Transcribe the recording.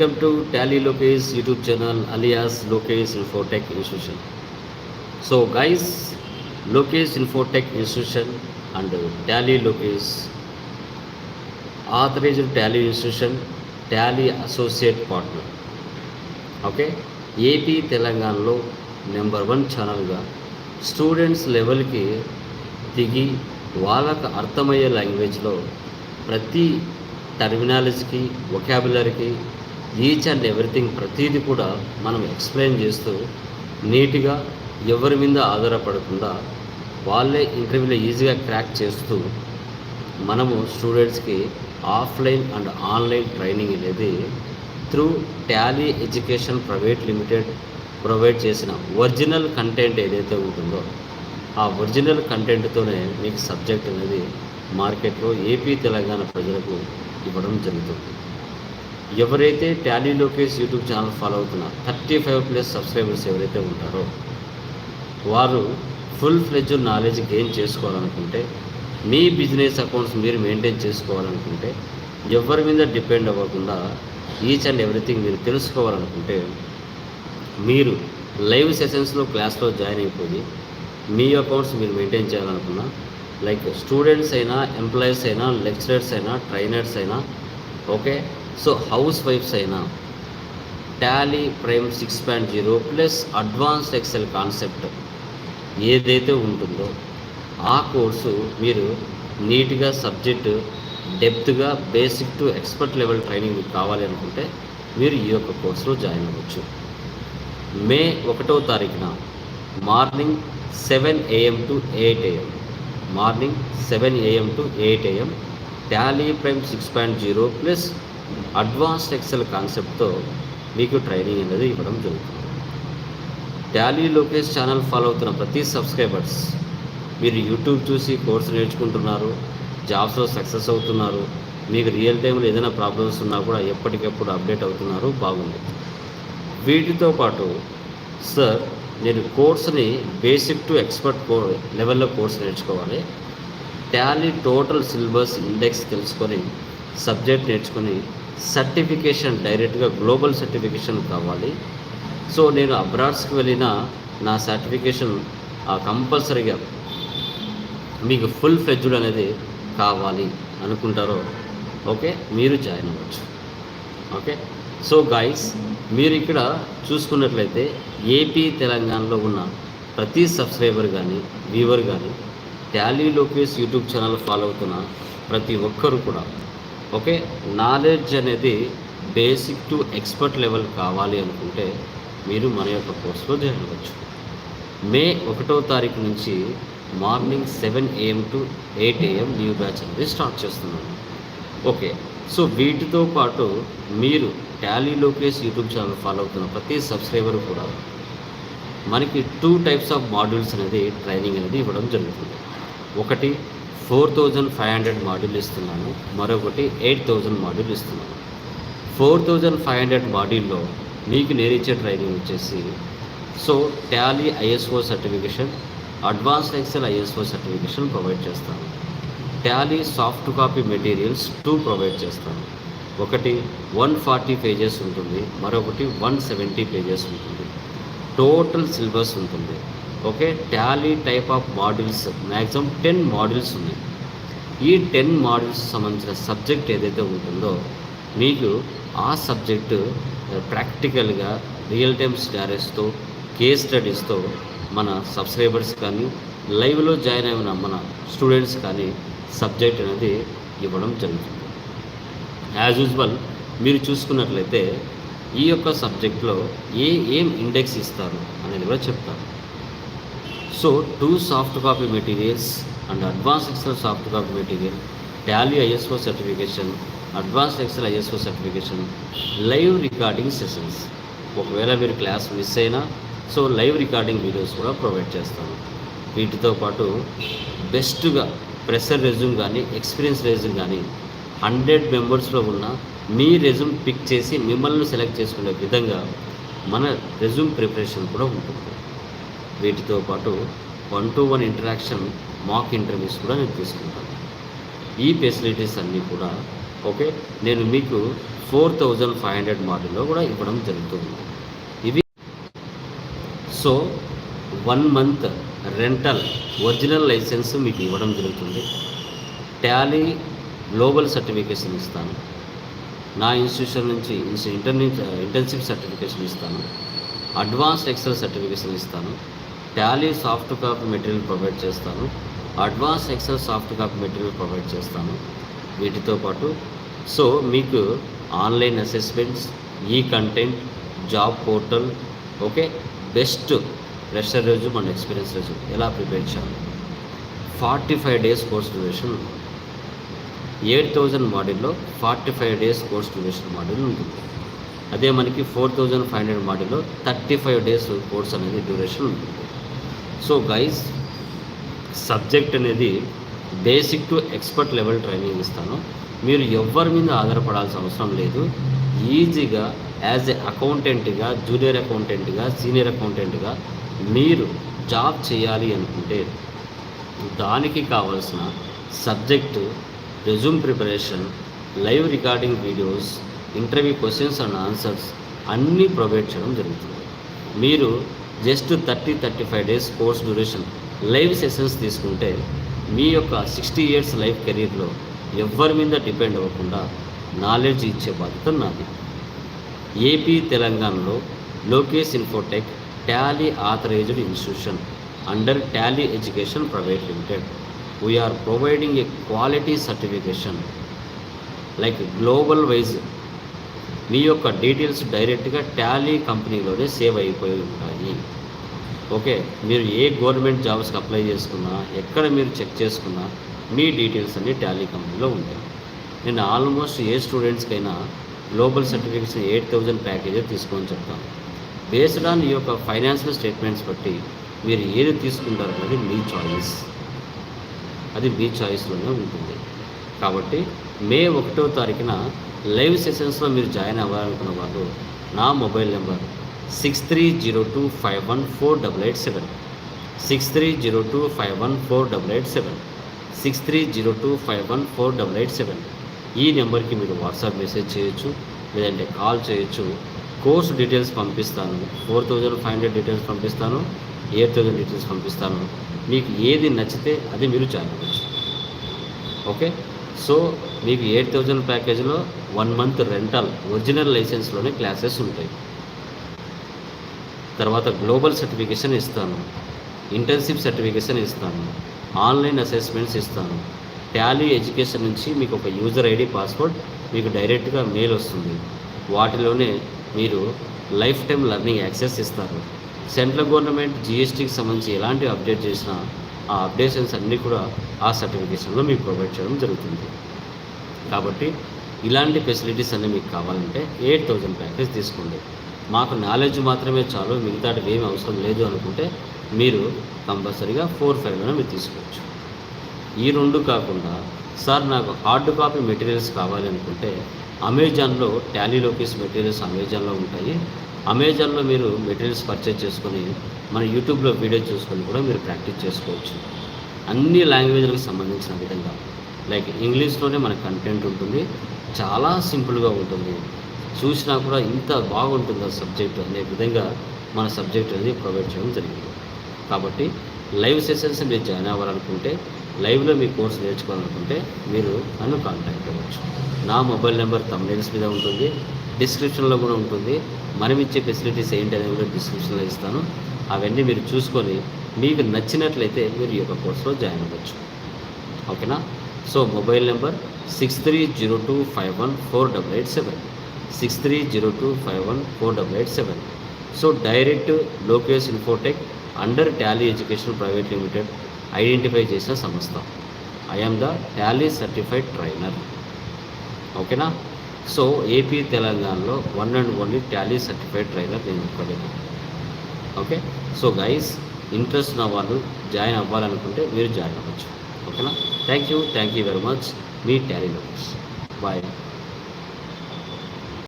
Welcome to Tally Lokesh YouTube channel alias Lokesh infotech institution so guys Lokesh infotech institution and Tally Lokesh authorised Tally institution Tally associate partner okay AP తెలంగాణలో number one ఛానల్గా students లెవెల్కి దిగి వాళ్ళకు అర్థమయ్యే లాంగ్వేజ్లో ప్రతి టర్మినాలజీకి ఒకాబులరీకి ఈచ్ అండ్ ఎవ్రీథింగ్ ప్రతిదీ కూడా మనం ఎక్స్ప్లెయిన్ చేస్తూ నీట్గా ఎవరి మీద ఆధారపడకుండా వాళ్ళే ఇంటర్వ్యూలో ఈజీగా క్రాక్ చేస్తూ మనము స్టూడెంట్స్కి ఆఫ్లైన్ అండ్ ఆన్లైన్ ట్రైనింగ్ అనేది through Tally education private limited provide చేసిన ఒరిజినల్ కంటెంట్ ఏదైతే ఉంటుందో ఆ ఒరిజినల్ కంటెంట్తోనే మీకు సబ్జెక్ట్ అనేది మార్కెట్లో ఏపీ తెలంగాణ ప్రజలకు ఇవ్వడం జరుగుతుంది. ఎవరైతే Tally Lokesh YouTube channel follow అవుతున్న థర్టీ ఫైవ్ ప్లస్ సబ్స్క్రైబర్స్ ఎవరైతే ఉంటారో వారు ఫుల్ ఫ్లెడ్జ్ నాలెడ్జ్ గెయిన్ చేసుకోవాలనుకుంటే మీ బిజినెస్ అకౌంట్స్ మీరు మెయింటైన్ చేసుకోవాలనుకుంటే ఎవరి మీద డిపెండ్ అవ్వకుండా ఈచ్ అండ్ ఎవ్రీథింగ్ మీరు తెలుసుకోవాలనుకుంటే మీరు లైవ్ సెషన్స్లో క్లాస్లో జాయిన్ అయిపోయి మీ అకౌంట్స్ మీరు మెయింటైన్ చేయాలనుకున్నా లైక్ స్టూడెంట్స్ అయినా ఎంప్లాయీస్ అయినా లెక్చరర్స్ అయినా ట్రైనర్స్ అయినా ఓకే సో హౌస్ వైఫ్స్ అయినా Tally Prime six point zero plus advanced Excel concept ఏదైతే ఉంటుందో ఆ కోర్సు మీరు నీట్గా సబ్జెక్టు డెప్త్గా basic to expert level training మీకు కావాలి అనుకుంటే మీరు ఈ యొక్క కోర్సులో జాయిన్ అవ్వచ్చు. మే ఒకటో తారీఖున morning seven AM to eight AM. Morning seven AM to eight AM. Tally Prime six point zero plus advanced Excel కాన్సెప్ట్తో మీకు ట్రైనింగ్ అనేది ఇవ్వడం జరుగుతుంది. టాలీ లోకేష్ ఛానల్ ఫాలో అవుతున్న ప్రతి సబ్స్క్రైబర్స్ మీరు యూట్యూబ్ చూసి కోర్సు నేర్చుకుంటున్నారు జాబ్స్లో సక్సెస్ అవుతున్నారు మీకు రియల్ టైంలో ఏదైనా ప్రాబ్లమ్స్ ఉన్నా కూడా ఎప్పటికప్పుడు అప్డేట్ అవుతున్నారు బాగుంది వీటితో పాటు సార్ నేను కోర్సుని బేసిక్ టు ఎక్స్పర్ట్ కో లెవెల్లో కోర్స్ నేర్చుకోవాలి. టాలీ టోటల్ సిలబస్ ఇండెక్స్ తెలుసుకొని సబ్జెక్ట్ నేర్చుకొని సర్టిఫికేషన్ డైరెక్ట్గా గ్లోబల్ సర్టిఫికేషన్ కావాలి. సో నేను అబ్రాడ్స్కి వెళ్ళిన నా సర్టిఫికేషన్ కంపల్సరీగా మీకు ఫుల్ ఫ్లెడ్జ్డ్ అనేది కావాలి అనుకుంటారో ఓకే మీరు జాయిన్ అవ్వచ్చు. ఓకే? సో గాయస్ మీరు ఇక్కడ చూసుకున్నట్లయితే ఏపీ తెలంగాణలో ఉన్న ప్రతి సబ్స్క్రైబర్ కానీ వ్యూవర్ కానీ Tally Lokesh YouTube channel follow అవుతున్న ప్రతి ఒక్కరు కూడా ఓకే? నాలెడ్జ్ అనేది బేసిక్ టు ఎక్స్పర్ట్ లెవెల్ కావాలి అనుకుంటే మీరు మన యొక్క కోర్సులో చేరవచ్చు మే ఒకటో తారీఖు నుంచి morning seven AM to eight AM new batch అనేది స్టార్ట్ చేస్తున్నాను. ఓకే? సో వీటితో పాటు మీరు Tally Lokesh YouTube channel follow అవుతున్న ప్రతి సబ్స్క్రైబర్ కూడా మనకి టూ టైప్స్ ఆఫ్ మాడ్యూల్స్ అనేది ట్రైనింగ్ అనేది ఇవ్వడం జరుగుతుంది. ఒకటి four thousand five hundred module ఇస్తున్నాను. మరొకటి ఎయిట్ థౌజండ్ మాడ్యూల్ ఇస్తున్నాను. ఫోర్ థౌజండ్ ఫైవ్ హండ్రెడ్ మాడ్యూల్లో మీకు నేను ట్రైనింగ్ వచ్చేసి so Tally ISO certification advanced Excel ISO certification provide చేస్తాను. Tally soft copy materials two provide చేస్తాను. ఒకటి వన్ ఫార్టీ పేజెస్ ఉంటుంది. మరొకటి వన్ సెవెంటీ పేజెస్ ఉంటుంది. టోటల్ సిలబస్ ఉంటుంది. Okay? Tally type of modules maximum ten modules ఉన్నాయి. ఈ ten modules సంబంధించిన సబ్జెక్ట్ ఏదైతే ఉంటుందో మీకు ఆ సబ్జెక్టు ప్రాక్టికల్గా రియల్ టైమ్ స్టారెస్తో కేస్ స్టడీస్తో మన సబ్స్క్రైబర్స్ కానీ లైవ్లో జాయిన్ అయిన మన స్టూడెంట్స్ కానీ సబ్జెక్ట్ అనేది ఇవ్వడం జరుగుతుంది. యాజ్ యూజువల్ మీరు చూసుకున్నట్లయితే ఈ యొక్క సబ్జెక్ట్లో ఏ ఏం ఇండెక్స్ ఇస్తారు అనేది కూడా చెప్తారు. So two soft copy materials and advance Excel soft copy material Tally ISO certification advance Excel ISO certification live recording sessions ఒకవేళ మీరు క్లాస్ మిస్ అయినా సో లైవ్ రికార్డింగ్ వీడియోస్ కూడా ప్రొవైడ్ చేస్తాను వీటితో పాటు బెస్ట్గా ప్రెషర్ రెజ్యూమ్ కానీ ఎక్స్పీరియన్స్ రెజ్యూమ్ కానీ హండ్రెడ్ మెంబర్స్లో ఉన్న మీ రెజ్యూమ్ పిక్ చేసి మిమ్మల్ని సెలెక్ట్ చేసుకునే విధంగా మన రెజ్యూమ్ ప్రిపరేషన్ కూడా ఉంటుంది. వీటితో పాటు one to one interaction mock interviews కూడా నేను తీసుకుంటాను. ఈ ఫెసిలిటీస్ అన్నీ కూడా ఓకే నేను మీకు ఫోర్ థౌజండ్ ఫైవ్ హండ్రెడ్ మోడల్లో కూడా ఇవ్వడం జరుగుతుంది. ఇవి so one month rental original licence మీకు ఇవ్వడం జరుగుతుంది. టాలీ గ్లోబల్ సర్టిఫికేషన్ ఇస్తాను. నా ఇన్స్టిట్యూషన్ నుంచి ఇంటర్ని ఇంటర్న్షిప్ సర్టిఫికేషన్ ఇస్తాను. అడ్వాన్స్డ్ ఎక్సెల్ సర్టిఫికేషన్ ఇస్తాను. Tally soft copy material provide చేస్తాను. Advance Excel soft copy material provide చేస్తాను. వీటితో పాటు సో మీకు online assessments e content job portal okay? Best fresher రోజు మన ఎక్స్పీరియన్స్ రోజు. ఎలా ప్రిపేర్ చేయాలి? Forty five days course duration eight thousand మాడ్యూల్లో forty five days course duration module ఉంటుంది. అదే మనకి ఫోర్ థౌజండ్ ఫైవ్ హండ్రెడ్ మాడ్యూల్లో థర్టీ ఫైవ్ డేస్ కోర్స్ అనేది డ్యూరేషన్ ఉంటుంది. సో గైస్ సబ్జెక్ట్ అనేది basic to expert level training ఇస్తాను. మీరు ఎవరి మీద ఆధారపడాల్సిన అవసరం లేదు. ఈజీగా యాజ్ ఎ అకౌంటెంట్గా జూనియర్ అకౌంటెంట్గా సీనియర్ అకౌంటెంట్గా మీరు జాబ్ చేయాలి అనుకుంటే దానికి కావాల్సిన subject resume preparation live recording videos interview questions and answers అన్నీ ప్రొవైడ్ చేయడం జరుగుతుంది. మీరు just thirty thirty five days course duration. Live sessions తీసుకుంటే మీ యొక్క సిక్స్టీ ఇయర్స్ లైఫ్ కెరీర్లో ఎవరి మీద డిపెండ్ అవ్వకుండా నాలెడ్జ్ ఇచ్చే బాధ్యత నాది. ఏపీ తెలంగాణలో Lokesh infotech Tally authorised institution under Tally education private limited. We're providing a quality certification like global wise మీ యొక్క డీటెయిల్స్ డైరెక్ట్గా టాలీ కంపెనీలోనే సేవ్ అయిపోయి ఉంటాయి. ఓకే మీరు ఏ గవర్నమెంట్ జాబ్స్కి అప్లై చేసుకున్నా ఎక్కడ మీరు చెక్ చేసుకున్నా మీ డీటెయిల్స్ అన్ని టాలీ కంపెనీలో ఉంటాయి. నేను ఆల్మోస్ట్ ఏ స్టూడెంట్స్కైనా గ్లోబల్ సర్టిఫికేషన్ ఎయిట్ థౌజండ్ ప్యాకేజే తీసుకొని చెప్తాను. బేస్డ్ ఆన్ ఈ యొక్క ఫైనాన్షియల్ స్టేట్మెంట్స్ బట్టి మీరు ఏది తీసుకుంటారు అనేది మీ చాయిస్. అది మీ చాయిస్లోనే ఉంటుంది. కాబట్టి మే ఒకటో తారీఖున లైవ్ సెషన్స్లో మీరు జాయిన్ అవ్వాలనుకున్న వాళ్ళు నా mobile number six three zero two five one four double eight seven. Six three zero two five one four double eight seven. Six three zero two five one four double eight seven. ఈ నెంబర్కి మీరు WhatsApp message చేయొచ్చు లేదంటే call చేయొచ్చు. Course details పంపిస్తాను. Four thousand five hundred details పంపిస్తాను. Eight thousand details పంపిస్తాను. మీకు ఏది నచ్చితే అది మీరు జాయిన్ అవ్వచ్చు. ఓకే? సో మీకు eight thousand ప్యాకేజ్లో one month rental original లైసెన్స్లోనే క్లాసెస్ ఉంటాయి. తర్వాత గ్లోబల్ సర్టిఫికేషన్ ఇస్తాను ఇంటర్న్షిప్ సర్టిఫికేషన్ ఇస్తాను ఆన్లైన్ అసెస్మెంట్స్ ఇస్తాను. టాలీ ఎడ్యుకేషన్ నుంచి మీకు ఒక యూజర్ ఐడి పాస్వర్డ్ మీకు డైరెక్ట్గా మెయిల్ వస్తుంది. వాటిలోనే మీరు లైఫ్ టైం లెర్నింగ్ యాక్సెస్ ఇస్తారు. సెంట్రల్ గవర్నమెంట్ జిఎస్టీకి సంబంధించి ఎలాంటి అప్డేట్ చేసినా ఆ అప్డేషన్స్ అన్నీ కూడా ఆ సర్టిఫికేషన్లో మీకు ప్రొవైడ్ చేయడం జరుగుతుంది. కాబట్టి ఇలాంటి ఫెసిలిటీస్ అన్నీ మీకు కావాలంటే ఎయిట్ థౌజండ్ ప్యాకేజ్ తీసుకోండి. మాకు నాలెడ్జ్ మాత్రమే చాలు మిగతాటి ఏమి అవసరం లేదు అనుకుంటే మీరు కంపల్సరీగా ఫోర్ ఫైవ్లోనే మీరు తీసుకోవచ్చు. ఈ రెండు కాకుండా సార్ నాకు హార్డ్ కాపీ మెటీరియల్స్ కావాలి అనుకుంటే అమెజాన్లో టాలీ లోకేస్ మెటీరియల్స్ అమెజాన్లో ఉంటాయి. అమెజాన్లో మీరు మెటీరియల్స్ పర్చేజ్ చేసుకొని మన యూట్యూబ్లో వీడియో చూసుకొని కూడా మీరు ప్రాక్టీస్ చేసుకోవచ్చు. అన్ని లాంగ్వేజ్లకు సంబంధించిన విధంగా. లైక్ ఇంగ్లీష్లోనే మన కంటెంట్ ఉంటుంది. చాలా సింపుల్గా ఉంటుంది. చూసినా కూడా ఇంత బాగుంటుంది ఆ సబ్జెక్ట్ అనే విధంగా మన సబ్జెక్ట్ అనేది ప్రొవైడ్ చేయడం జరిగింది. కాబట్టి లైవ్ సెషన్స్ మీరు జాయిన్ అవ్వాలనుకుంటే లైవ్లో మీ కోర్స్ నేర్చుకోవాలనుకుంటే మీరు నన్ను కాంటాక్ట్ అవ్వచ్చు. నా మొబైల్ నెంబర్ తమ్నైల్స్ మీద ఉంటుంది. డిస్క్రిప్షన్లో కూడా ఉంటుంది. మనం ఇచ్చే ఫెసిలిటీస్ ఏంటి అనేది కూడా డిస్క్రిప్షన్లో ఇస్తాను. అవన్నీ మీరు చూసుకొని మీకు నచ్చినట్లయితే మీరు ఈ యొక్క కోర్సులో జాయిన్ అవ్వచ్చు. ఓకేనా? So mobile number six three zero two five one four double eight seven. Six three zero two five one four double eight seven. So direct Lokesh infotech under Tally education private limited identify చేసిన సంస్థ. I'm the Tally certified trainer. ఓకేనా? So AP తెలంగాణలో one and only Tally certified trainer నేను ఒక్కడే okay? So guys interest ఉన్న వాళ్ళు join అవ్వాలనుకుంటే మీరు జాయిన్ అవ్వచ్చు. ఓకేనా? Thank you. Thank you very much. Meet Terry Lewis. Bye.